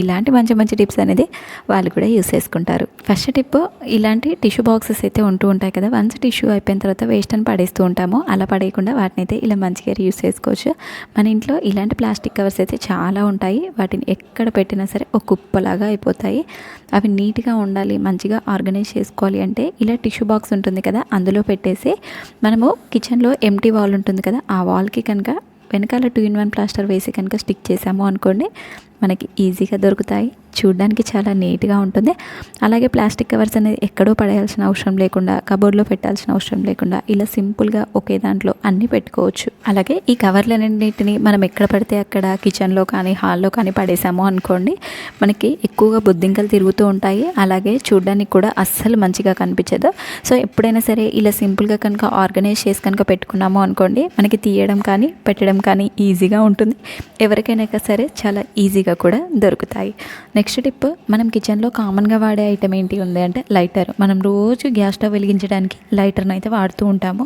ఇలాంటి మంచి మంచి టిప్స్ అనేది వాళ్ళు కూడా యూస్ చేసుకుంటారు. ఫస్ట్ టిప్ ఇలాంటి టిష్యూ బాక్సెస్ అయితే ఉంటూ ఉంటాయి కదా వన్స్ టిష్యూ అయిపోయిన తర్వాత వేస్ట్ అని పడేస్తూ ఉంటాము. అలా పడేయకుండా వాటిని అయితే ఇలా మంచిగా యూస్ చేసుకోవచ్చు. మన ఇంట్లో ఇలాంటి ప్లాస్టిక్ కవర్స్ అయితే చాలా ఉంటాయి. వాటిని ఎక్కడ పెట్టినా సరే ఒక కుప్పలాగా అయిపోతాయి. అవి నీట్గా ఉండాలి మంచిగా ఆర్గనైజ్ చేసుకోవాలి అంటే ఇలా టిష్యూ బాక్స్ ఉంటుంది కదా అందులో పెట్టేసి మనము కిచెన్లో ఎంటీ వాల్ ఉంటుంది కదా ఆ వాల్కి కనుక వెనకాల టూ ఇన్ వన్ ప్లాస్టర్ వేసి కనుక స్టిక్ చేసాము అనుకోండి మనకి ఈజీగా దొరుకుతాయి. చూడడానికి చాలా నీట్గా ఉంటుంది. అలాగే ప్లాస్టిక్ కవర్స్ అనేది ఎక్కడో పడేయాల్సిన అవసరం లేకుండా కబోర్డ్లో పెట్టాల్సిన అవసరం లేకుండా ఇలా సింపుల్గా ఒకే దాంట్లో అన్నీ పెట్టుకోవచ్చు. అలాగే ఈ కవర్లన్నింటిని మనం ఎక్కడ పడితే అక్కడ కిచెన్లో కానీ హాల్లో కానీ పడేసాము అనుకోండి మనకి ఎక్కువగా బొద్దింకలు తిరుగుతూ ఉంటాయి. అలాగే చూడడానికి కూడా అస్సలు మంచిగా కనిపించదు. సో ఎప్పుడైనా సరే ఇలా సింపుల్గా కనుక ఆర్గనైజ్ చేసి కనుక పెట్టుకున్నాము అనుకోండి మనకి తీయడం కానీ పెట్టడం కానీ ఈజీగా ఉంటుంది. ఎవరికైనా సరే చాలా ఈజీగా కూడా దొరుకుతాయి. నెక్స్ట్ నెక్స్ట్ టిప్ మనం కిచెన్లో కామన్గా వాడే ఐటమ్ ఏంటి ఉంది అంటే లైటర్. మనం రోజు గ్యాస్ స్టవ్ వెలిగించడానికి లైటర్ని అయితే వాడుతూ ఉంటాము.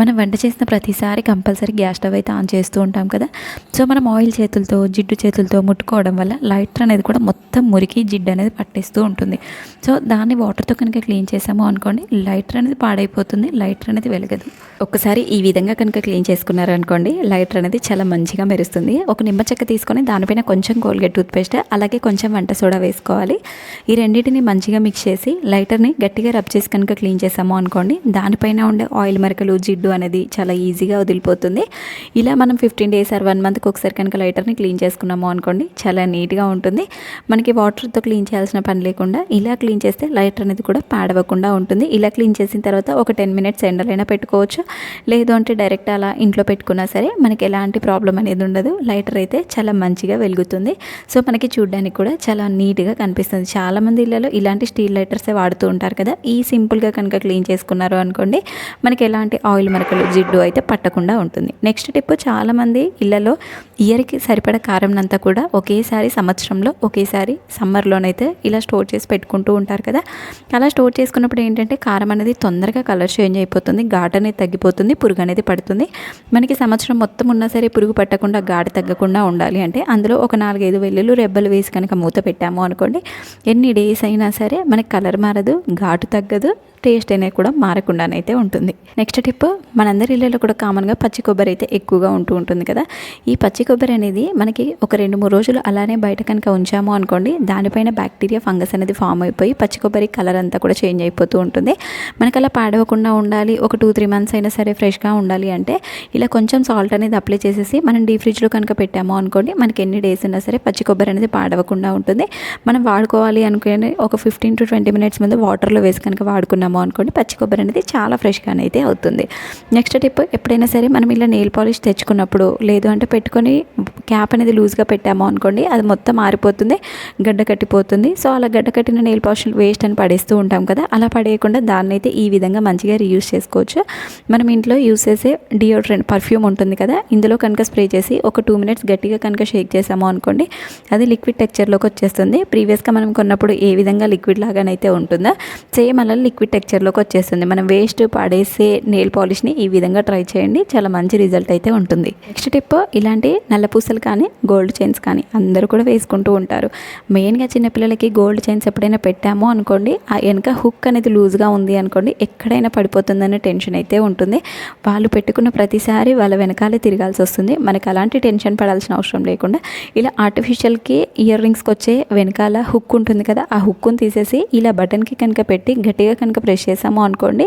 మనం వంట చేసిన ప్రతిసారి కంపల్సరీ గ్యాస్ స్టవ్ అయితే ఆన్ చేస్తూ ఉంటాం కదా. సో మనం ఆయిల్ చేతులతో జిడ్డు చేతులతో ముట్టుకోవడం వల్ల లైటర్ అనేది కూడా మొత్తం మురికి జిడ్డు అనేది పట్టేస్తూ ఉంటుంది. సో దాన్ని వాటర్తో కనుక క్లీన్ చేసాము అనుకోండి లైటర్ అనేది పాడైపోతుంది లైటర్ అనేది వెలగదు. ఒకసారి ఈ విధంగా కనుక క్లీన్ చేసుకున్నారు అనుకోండి లైటర్ అనేది చాలా మంచిగా మెరుస్తుంది. ఒక నిమ్మ చెక్క తీసుకొని దానిపైన కొంచెం కోల్గేట్ టూత్పేస్ట్ అలాగే కొంచెం వంట సోడా వేసుకోవాలి. ఈ రెండింటిని మంచిగా మిక్స్ చేసి లైటర్ని గట్టిగా రబ్ చేసి కనుక క్లీన్ చేసాము అనుకోండి దానిపైన ఉండే ఆయిల్ మరకలు జిడ్డు అనేది చాలా ఈజీగా వదిలిపోతుంది. ఇలా మనం ఫిఫ్టీన్ డేస్ ఆర్ వన్ మంత్కి ఒకసారి కనుక లైటర్ని క్లీన్ చేసుకున్నాము అనుకోండి చాలా నీట్గా ఉంటుంది. మనకి వాటర్తో క్లీన్ చేయాల్సిన పని లేకుండా ఇలా క్లీన్ చేస్తే లైటర్ అనేది కూడా పాడవకుండా ఉంటుంది. ఇలా క్లీన్ చేసిన తర్వాత ఒక టెన్ మినిట్స్ ఎండలైనా పెట్టుకోవచ్చు. లేదు అంటే డైరెక్ట్ అలా ఇంట్లో పెట్టుకున్నా సరే మనకి ఎలాంటి ప్రాబ్లం అనేది ఉండదు. లైటర్ అయితే చాలా మంచిగా వెలుగుతుంది. సో మనకి చూడడానికి కూడా చాలా నీట్గా కనిపిస్తుంది. చాలామంది ఇళ్ళలో ఇలాంటి స్టీల్ లైటర్సే వాడుతూ ఉంటారు కదా. ఈ సింపుల్గా కనుక క్లీన్ చేసుకున్నారు అనుకోండి మనకి ఎలాంటి ఆయిల్ మరకలు జిడ్డు అయితే పట్టకుండా ఉంటుంది. నెక్స్ట్ టిప్ చాలామంది ఇళ్ళలో ఇయర్కి సరిపడ కారం అంతా కూడా ఒకేసారి సంవత్సరంలో ఒకేసారి సమ్మర్లోనైతే ఇలా స్టోర్ చేసి పెట్టుకుంటూ ఉంటారు కదా. అలా స్టోర్ చేసుకున్నప్పుడు ఏంటంటే కారం అనేది తొందరగా కలర్ చేంజ్ అయిపోతుంది ఘాట్ అనేది తగ్గిపోతుంది పురుగు అనేది పడుతుంది. మనకి సంవత్సరం మొత్తం ఉన్నా సరే పురుగు పట్టకుండా ఘాటు తగ్గకుండా ఉండాలి. అంటే అందులో ఒక నాలుగైదు వెల్లులు రెబ్బలు వేసి కనుక మూత పెట్టాము అనుకోండి ఎన్ని డేస్ అయినా సరే మనకి కలర్ మారదు ఘాటు తగ్గదు టేస్ట్ అనేది కూడా మారకుండానైతే ఉంటుంది. నెక్స్ట్ టిప్ మనందరి ఇళ్ళలో కూడా కామన్గా పచ్చి కొబ్బరి అయితే ఎక్కువగా ఉంటూ ఉంటుంది కదా. ఈ పచ్చి కొబ్బరి అనేది మనకి ఒక రెండు మూడు రోజులు అలానే బయట కనుక ఉంచాము అనుకోండి దానిపైన బ్యాక్టీరియా ఫంగస్ అనేది ఫామ్ అయిపోయి పచ్చి కొబ్బరి కలర్ అంతా కూడా చేంజ్ అయిపోతూ ఉంటుంది. మనకి అలా పాడవకుండా ఉండాలి ఒక టూ త్రీ మంత్స్ అయినా సరే ఫ్రెష్గా ఉండాలి అంటే ఇలా కొంచెం సాల్ట్ అనేది అప్లై చేసేసి మనం డీ ఫ్రిడ్జ్లో కనుక పెట్టాము అనుకోండి మనకి ఎన్ని డేస్ ఉన్నా సరే పచ్చి కొబ్బరి అనేది పాడవకుండా ఉంటుంది. మనం వాడుకోవాలి అనుకునే ఒక ఫిఫ్టీన్ టు ట్వంటీ మినిట్స్ ముందు వాటర్లో వేసి కనుక వాడుకున్నాము అనుకోండి పచ్చి కొబ్బరి అనేది చాలా ఫ్రెష్గానే అయితే అవుతుంది. నెక్స్ట్ టిప్ ఎప్పుడైనా సరే మనం ఇలా నెయిల్ పాలిష్ తెచ్చుకున్నప్పుడు లేదు అంటే పెట్టుకొని క్యాప్ అనేది లూజ్గా పెట్టాము అనుకోండి అది మొత్తం ఆరిపోతుంది గడ్డ కట్టిపోతుంది. సో అలా గడ్డ కట్టిన నెయిల్ పాలిష్ వేస్ట్ అని పడేస్తూ ఉంటాం కదా అలా పడేయకుండా దాన్ని అయితే ఈ విధంగా మంచిగా రీయూస్ చేసుకోవచ్చు. మనం ఇంట్లో యూస్ చేసే డియోడ్రెంట్ పర్ఫ్యూమ్ ఉంటుంది కదా ఇందులో కనుక స్ప్రే చేసి ఒక టూ మినిట్స్ గట్టిగా కనుక షేక్ చేసాము అనుకోండి అది లిక్విడ్ టెక్చర్లోకి వచ్చేస్తుంది. ప్రీవియస్గా మనం కొన్నప్పుడు ఏ విధంగా లిక్విడ్ లాగానైతే ఉంటుందో సేమ్ అలా లిక్విడ్ టెక్చర్లోకి వచ్చేస్తుంది. మనం వేస్ట్ పడేసే నెయిల్ పాలిష్ని ఈ విధంగా ట్రై చేయండి. చాలా మంచి రిజల్ట్ అయితే ఉంటుంది. నెక్స్ట్ టిప్ ఇలాంటి నల్ల పూసలు కానీ గోల్డ్ చైన్స్ కానీ అందరూ కూడా వేసుకుంటూ ఉంటారు. మెయిన్గా చిన్నపిల్లలకి గోల్డ్ చైన్స్ ఎప్పుడైనా పెట్టామో అనుకోండి ఆ వెనక హుక్ అనేది లూజ్గా ఉంది అనుకోండి ఎక్కడైనా పడిపోతుందనే టెన్షన్ అయితే ఉంటుంది. వాళ్ళు పెట్టుకున్న ప్రతిసారి వాళ్ళ వెనకాలే తిరగాల్సి వస్తుంది. మనకు అలాంటి టెన్షన్ పడాల్సిన అవసరం లేకుండా ఇలా ఆర్టిఫిషియల్కి ఇయర్ రింగ్స్కి వచ్చే వెనకాల హుక్ ఉంటుంది కదా ఆ హుక్ను తీసేసి ఇలా బటన్కి కనుక పెట్టి గట్టిగా కనుక ప్రెస్ చేసాము అనుకోండి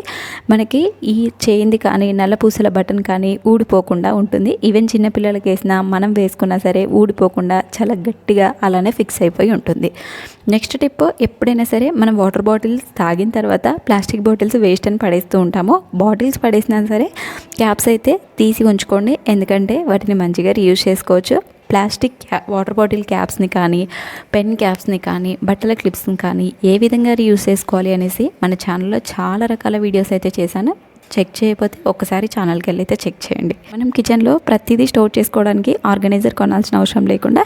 మనకి ఈ చేయింది కానీ నల్ల పూసల బటన్ కానీ ఊడిపోకుండా ఉంటుంది. ఈవెన్ చిన్నపిల్లలకి వేసినా మనం వేసుకున్నా సరే ఊడిపోకుండా చాలా గట్టిగా అలానే ఫిక్స్ అయిపోయి ఉంటుంది. నెక్స్ట్ టిప్ ఎప్పుడైనా సరే మనం వాటర్ బాటిల్స్ తాగిన తర్వాత ప్లాస్టిక్ బాటిల్స్ వేస్ట్ అని పడేస్తూ ఉంటాము. బాటిల్స్ పడేసినా సరే క్యాప్స్ అయితే తీసి ఉంచుకోండి. ఎందుకంటే వాటిని మంచిగా రీయూజ్ చేసుకోవచ్చు. ప్లాస్టిక్ వాటర్ బాటిల్ క్యాప్స్ని కానీ పెన్ క్యాప్స్ని కానీ బట్టల క్లిప్స్ని కానీ ఏ విధంగా రీయూస్ చేసుకోవాలి అనేసి మన ఛానల్లో చాలా రకాల వీడియోస్ అయితే చేశాను. చెక్ చేయకపోతే ఒక్కసారి ఛానల్కి వెళ్ళి అయితే చెక్ చేయండి. మనం కిచెన్లో ప్రతిదీ స్టోర్ చేసుకోవడానికి ఆర్గనైజర్ కొనాల్సిన అవసరం లేకుండా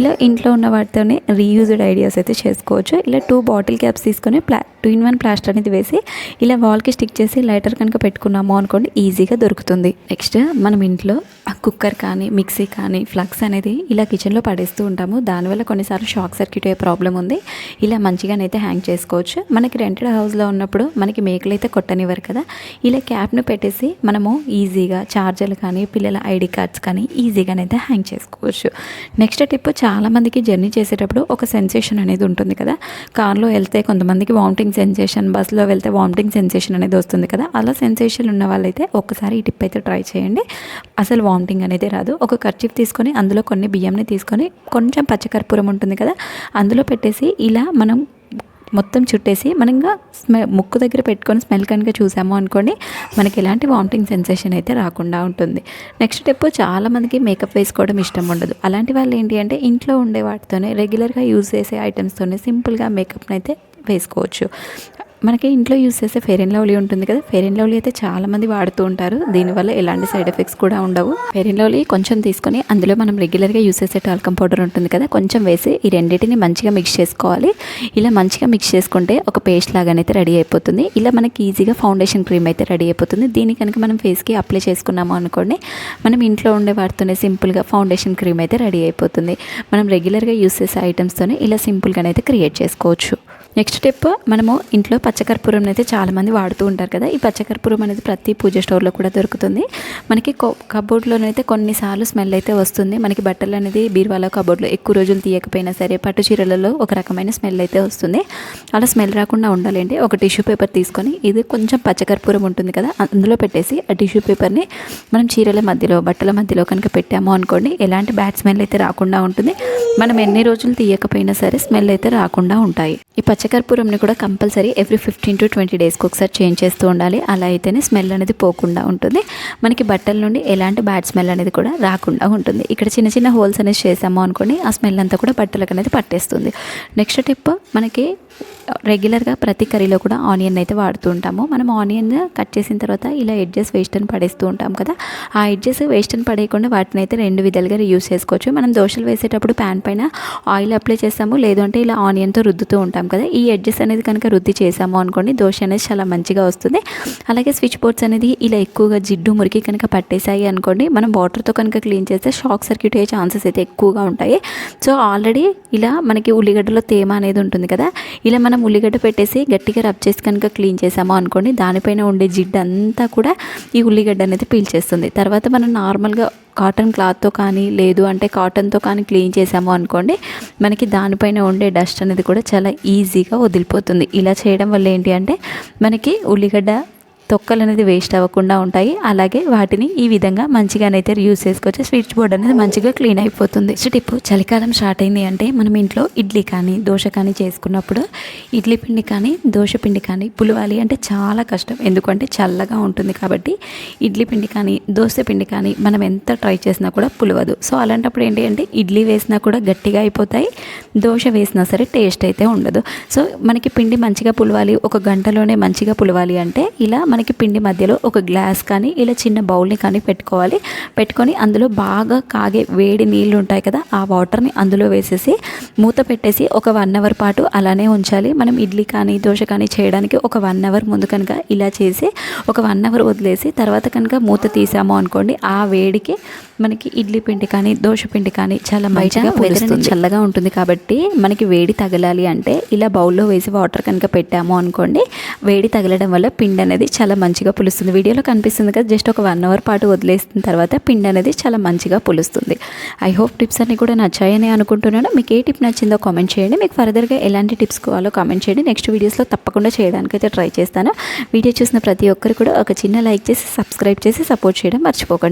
ఇలా ఇంట్లో ఉన్న వాటితోనే రీయూజ్డ్ ఐడియాస్ అయితే చేసుకోవచ్చు. ఇలా టూ బాటిల్ క్యాప్స్ తీసుకొని ప్లా టూ ఇన్ వన్ ప్లాస్టర్ అనేది వేసి ఇలా వాల్కి స్టిక్ చేసి లైటర్ కనుక పెట్టుకున్నాము అనుకోండి ఈజీగా దొరుకుతుంది. నెక్స్ట్ మనం ఇంట్లో కుక్కర్ కానీ మిక్సీ కానీ ఫ్లక్స్ అనేది ఇలా కిచెన్లో పడేస్తూ ఉంటాము. దానివల్ల కొన్నిసార్లు షాక్ సర్క్యూట్ అయ్యే ప్రాబ్లం ఉంది. ఇలా మంచిగానైతే హ్యాంగ్ చేసుకోవచ్చు. మనకి రెంటెడ్ హౌస్లో ఉన్నప్పుడు మనకి మేకలు అయితే కొట్టనివ్వరు కదా. ఇలా క్యాప్ను పెట్టేసి మనము ఈజీగా చార్జర్లు కానీ పిల్లల ఐడి కార్డ్స్ కానీ ఈజీగానైతే హ్యాంగ్ చేసుకోవచ్చు. నెక్స్ట్ టిప్ చాలామందికి జర్నీ చేసేటప్పుడు ఒక సెన్సేషన్ అనేది ఉంటుంది కదా. కార్లో వెళ్తే కొంతమందికి వామిటింగ్ సెన్సేషన్ బస్సులో వెళ్తే వామిటింగ్ సెన్సేషన్ అనేది వస్తుంది కదా. అలా సెన్సేషన్ ఉన్న వాళ్ళైతే ఒక్కసారి ఈ టిప్ అయితే ట్రై చేయండి. అసలు వామిటింగ్ అనేది రాదు. ఒక కర్చీఫ్ తీసుకొని అందులో కొన్ని బియ్యంని తీసుకొని కొంచెం పచ్చకర్పూరం ఉంటుంది కదా అందులో పెట్టేసి ఇలా మనం మొత్తం చుట్టేసి మనం ఇంకా స్మె ముక్కు దగ్గర పెట్టుకొని స్మెల్ కనుక చూసాము అనుకోండి మనకి ఎలాంటి వామిటింగ్ సెన్సేషన్ అయితే రాకుండా ఉంటుంది. నెక్స్ట్ స్టెప్ చాలామందికి మేకప్ వేసుకోవడం ఇష్టం ఉండదు. అలాంటి వాళ్ళు ఏంటి అంటే ఇంట్లో ఉండే వాటితోనే రెగ్యులర్గా యూజ్ చేసే ఐటమ్స్తోనే సింపుల్గా మేకప్ని అయితే వేసుకోవచ్చు. మనకి ఇంట్లో యూస్ చేసే ఫెయిర్ అండ్ లవ్లీ ఉంటుంది కదా. ఫెయిర్ అండ్ లవ్లీ అయితే చాలామంది వాడుతూ ఉంటారు. దీనివల్ల ఎలాంటి సైడ్ ఎఫెక్ట్స్ కూడా ఉండవు. ఫెయిర్ అండ్ లవ్లీ కొంచెం తీసుకొని అందులో మనం రెగ్యులర్గా యూస్ చేసే టాల్కమ్ పౌడర్ ఉంటుంది కదా. కొంచెం వేసి ఈ రెండింటిని మంచిగా మిక్స్ చేసుకోవాలి. ఇలా మంచిగా మిక్స్ చేసుకుంటే ఒక పేస్ట్ లాగానైతే రెడీ అయిపోతుంది. ఇలా మనకి ఈజీగా ఫౌండేషన్ క్రీమ్ అయితే రెడీ అయిపోతుంది. దీని కనుక మనం ఫేస్కి అప్లై చేసుకున్నాము అనుకోండి మనం ఇంట్లో ఉండే వాటితోనే సింపుల్గా ఫౌండేషన్ క్రీమ్ అయితే రెడీ అయిపోతుంది. మనం రెగ్యులర్గా యూస్ చేసే ఐటమ్స్తోనే ఇలా సింపుల్గానైతే క్రియేట్ చేసుకోవచ్చు. నెక్స్ట్ స్టెప్ మనము ఇంట్లో పచ్చకర్పూరం అయితే చాలామంది వాడుతూ ఉంటారు కదా. ఈ పచ్చకర్పూరం అనేది ప్రతి పూజ స్టోర్లో కూడా దొరుకుతుంది. మనకి కబోర్డ్లోనైతే కొన్నిసార్లు స్మెల్ అయితే వస్తుంది. మనకి బట్టలు అనేది బీరువాలో కబోర్డ్లో ఎక్కువ రోజులు తీయకపోయినా సరే పట్టు చీరలలో ఒక రకమైన స్మెల్ అయితే వస్తుంది. అలా స్మెల్ రాకుండా ఉండాలంటే ఒక టిష్యూ పేపర్ తీసుకొని ఇది కొంచెం పచ్చకర్పూరం ఉంటుంది కదా అందులో పెట్టేసి ఆ టిష్యూ పేపర్ని మనం చీరల మధ్యలో బట్టల మధ్యలో కనుక పెట్టాము అనుకోండి ఎలాంటి బ్యాడ్ స్మెల్ అయితే రాకుండా ఉంటుంది. మనం ఎన్ని రోజులు తీయకపోయినా సరే స్మెల్ అయితే రాకుండా ఉంటాయి. ఈ పచ్చకర్పూరంని కూడా compulsory every fifteen to twenty డేస్కి ఒకసారి చేంజ్ చేస్తూ ఉండాలి. అలా అయితేనే స్మెల్ అనేది పోకుండా ఉంటుంది. మనకి బట్టల నుండి ఎలాంటి బ్యాడ్ స్మెల్ అనేది కూడా రాకుండా ఉంటుంది. ఇక్కడ చిన్న చిన్న హోల్స్ అనేది చేసాము అనుకోండి ఆ స్మెల్ అంతా కూడా బట్టలకు అనేది పట్టేస్తుంది. నెక్స్ట్ టిప్ మనకి రెగ్యులర్గా ప్రతి కర్రీలో కూడా ఆనియన్ అయితే వాడుతూ ఉంటాము. మనం ఆనియన్ కట్ చేసిన తర్వాత ఇలా ఎడ్జెస్ వేస్ట్ అని పడేస్తూ ఉంటాం కదా. ఆ ఎడ్జెస్ వేస్ట్ అని పడేయకుండా వాటిని అయితే రెండు విధాలుగా యూస్ చేసుకోవచ్చు. మనం దోశలు వేసేటప్పుడు ప్యాన్ పైన ఆయిల్ అప్లై చేస్తాము. లేదు అంటే ఇలా ఆనియన్తో రుద్దుతూ ఉంటాం కదా. ఈ ఎడ్జెస్ అనేది కనుక రుద్ది చేసాము అనుకోండి దోశ అనేది చాలా మంచిగా వస్తుంది. అలాగే స్విచ్ బోర్డ్స్ అనేది ఇలా ఎక్కువగా జిడ్డు మురికి కనుక పట్టేశాయి అనుకోండి మనం వాటర్తో కనుక క్లీన్ చేస్తే షాక్ సర్క్యూట్ అయ్యే ఛాన్సెస్ అయితే ఎక్కువగా ఉంటాయి. సో ఆల్రెడీ ఇలా మనకి ఉల్లిగడ్డలో తేమ అనేది ఉంటుంది కదా. ఇలా మనం ఉల్లిగడ్డ పెట్టేసి గట్టిగా రబ్ చేసి కనుక క్లీన్ చేసాము అనుకోండి దానిపైన ఉండే జిడ్డు అంతా కూడా ఈ ఉల్లిగడ్డ అనేది పీల్చేస్తుంది. తర్వాత మనం నార్మల్గా కాటన్ క్లాత్తో కానీ లేదు అంటే కాటన్తో కానీ క్లీన్ చేసాము అనుకోండి మనకి దానిపైన ఉండే డస్ట్ అనేది కూడా చాలా ఈజీగా వదిలిపోతుంది. ఇలా చేయడం వల్ల ఏంటి అంటే మనకి ఉల్లిగడ్డ తొక్కలు అనేది వేస్ట్ అవ్వకుండా ఉంటాయి. అలాగే వాటిని ఈ విధంగా మంచిగానైతే యూస్ చేసుకోవచ్చు స్విచ్ బోర్డ్ అనేది మంచిగా క్లీన్ అయిపోతుంది. సో టిప్పు చలికాలం స్టార్ట్ అయింది అంటే మనం ఇంట్లో ఇడ్లీ కానీ దోశ కానీ చేసుకున్నప్పుడు ఇడ్లీ పిండి కానీ దోశ పిండి కానీ పులవాలి అంటే చాలా కష్టం. ఎందుకంటే చల్లగా ఉంటుంది కాబట్టి ఇడ్లీ పిండి కానీ దోశ పిండి కానీ మనం ఎంత ట్రై చేసినా కూడా పులవదు. సో అలాంటప్పుడు ఏంటి అంటే ఇడ్లీ వేసినా కూడా గట్టిగా అయిపోతాయి. దోశ వేసినా సరే టేస్ట్ అయితే ఉండదు. సో మనకి పిండి మంచిగా పులవాలి ఒక గంటలోనే మంచిగా పులవాలి అంటే ఇలా మన మనకి పిండి మధ్యలో ఒక గ్లాస్ కానీ ఇలా చిన్న బౌల్ని కానీ పెట్టుకోవాలి. పెట్టుకొని అందులో బాగా కాగే వేడి నీళ్ళు ఉంటాయి కదా ఆ వాటర్ని అందులో వేసేసి మూత పెట్టేసి ఒక వన్ అవర్ పాటు అలానే ఉంచాలి. మనం ఇడ్లీ కానీ దోశ కానీ చేయడానికి ఒక వన్ అవర్ ముందు కనుక ఇలా చేసి ఒక వన్ అవర్ వదిలేసి తర్వాత కనుక మూత తీసాము అనుకోండి ఆ వేడికి మనకి ఇడ్లీ పిండి కానీ దోశ పిండి కానీ చాలా మంచిగా వెదర్ చల్లగా ఉంటుంది కాబట్టి మనకి వేడి తగలాలి అంటే ఇలా బౌల్లో వేసి వాటర్ కనుక పెట్టాము అనుకోండి వేడి తగలడం వల్ల పిండి అనేది చాలా మంచిగా పులుస్తుంది. వీడియోలో కనిపిస్తుంది కదా జస్ట్ ఒక వన్ అవర్ పాటు వదిలేసిన తర్వాత పిండి అనేది చాలా మంచిగా పులుస్తుంది. ఐ హోప్ టిప్స్ అన్ని కూడా నచ్చాయని అనుకుంటున్నాను. మీకు ఏ టిప్ నచ్చిందో కామెంట్ చేయండి. మీకు ఫర్దర్గా ఎలాంటి టిప్స్ కావాలో కామెంట్ చేయండి. నెక్స్ట్ వీడియోస్లో తప్పకుండా చేయడానికి అయితే ట్రై చేస్తాను. వీడియో చూసిన ప్రతి ఒక్కరు కూడా ఒక చిన్న లైక్ చేసి సబ్స్క్రైబ్ చేసి సపోర్ట్ చేయడం మర్చిపోకండి.